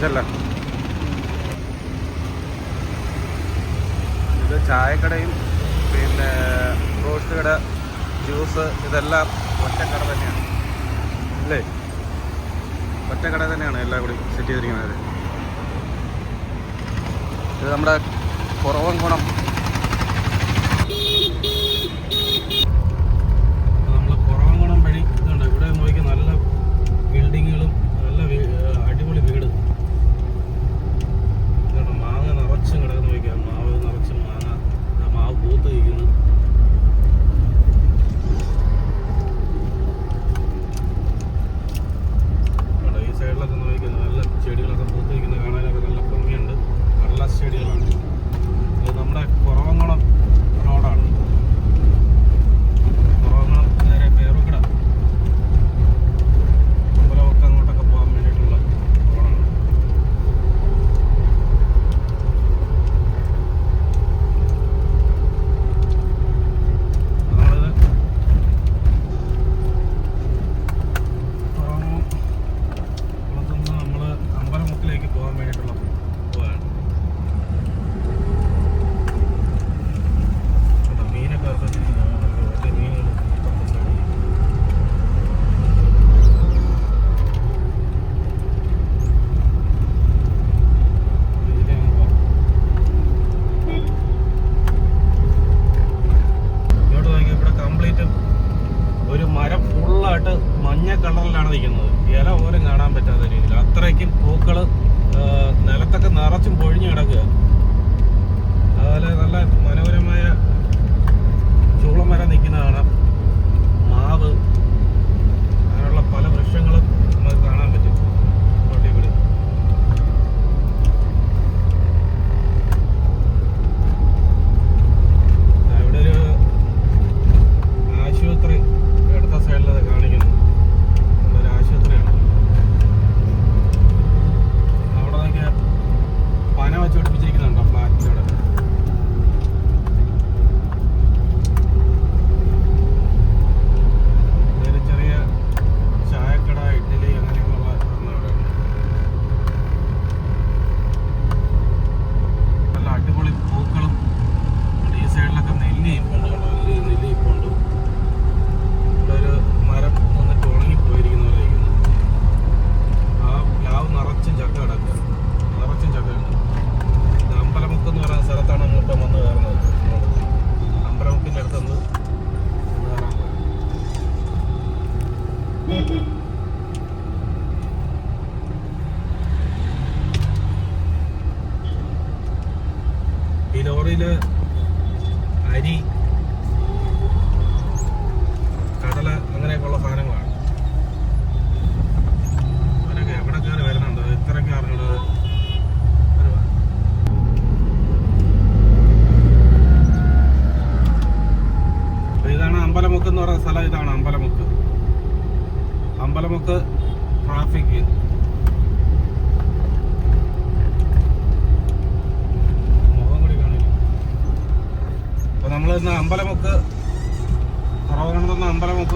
മാഷല്ല ഇത് ചായക്കടയും പിന്നെ റോസ്റ്റ് കട ജ്യൂസ് ഇതെല്ലാം ഒറ്റക്കട തന്നെയാണ്. അല്ലേ? ഒറ്റക്കട തന്നെയാണ് എല്ലാം കൂടി സെറ്റ് ചെയ്തിരിക്കുന്നത്. ഇത് നമ്മുടെ കുറവൻകുണം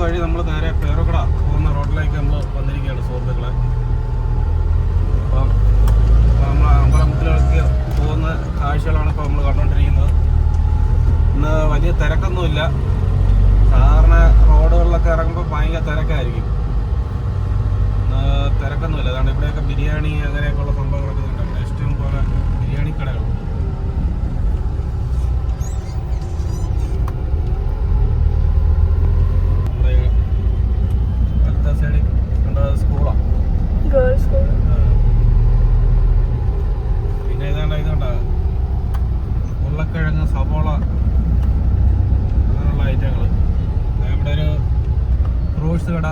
വഴി നമ്മൾ നേരെ പേരുകട പോകുന്ന റോഡിലേക്ക് നമ്മൾ വന്നിരിക്കുകയാണ് സുഹൃത്തുക്കളെ. അപ്പം നമ്മൾ അമ്പലത്തിലേക്ക് പോകുന്ന കാഴ്ചകളാണ് ഇപ്പോൾ നമ്മൾ കണ്ടുകൊണ്ടിരിക്കുന്നത്. ഇന്ന് വലിയ തിരക്കൊന്നുമില്ല. സാധാരണ റോഡുകളിലൊക്കെ ഇറങ്ങുമ്പോൾ ഭയങ്കര തിരക്കായിരിക്കും. ഇന്ന് തിരക്കൊന്നുമില്ല. അതാണ് ഇവിടെയൊക്കെ ബിരിയാണി അങ്ങനെയൊക്കെയുള്ള സംഭവങ്ങളൊക്കെ ഉണ്ട് ഇഷ്ടം പോലെ ബിരിയാണി കടകളുണ്ട് ടോയ്സ് കട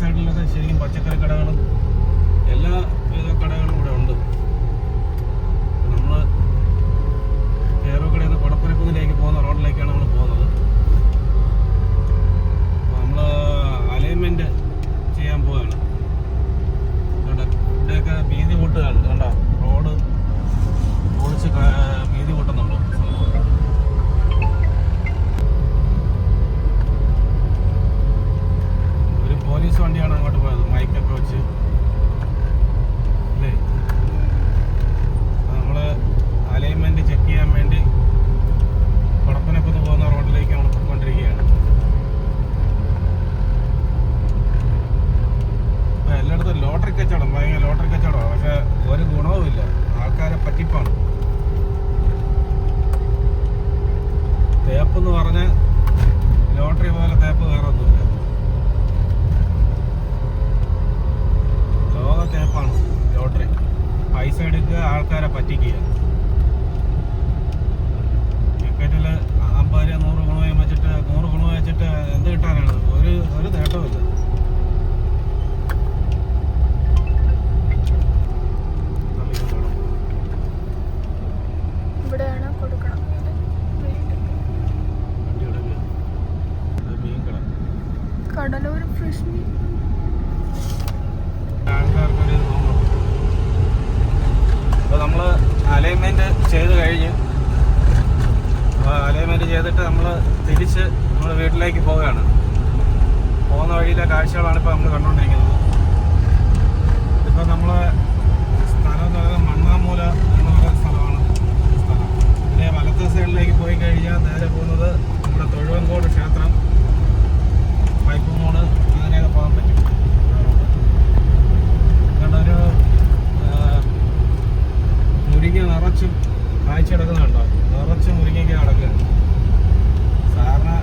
സൈഡിലൊക്കെ ശരിക്കും പച്ചക്കറി കടകളും കടലോര അപ്പോൾ നമ്മൾ അലൈൻമെന്റ് ചെയ്ത് കഴിഞ്ഞ്. അലൈൻമെന്റ് ചെയ്തിട്ട് നമ്മൾ തിരിച്ച് നമ്മുടെ വീട്ടിലേക്ക് പോവുകയാണ്. പോകുന്ന വഴിയിലെ കാഴ്ചകളാണ് ഇപ്പോൾ നമ്മൾ കണ്ടുകൊണ്ടിരിക്കുന്നത്. നിറച്ചും കാഴ്ച കിടക്കുന്നുണ്ടോ നിറച്ചും മുരിങ്ങയ്ക്ക് കിടക്കുക സാറിന്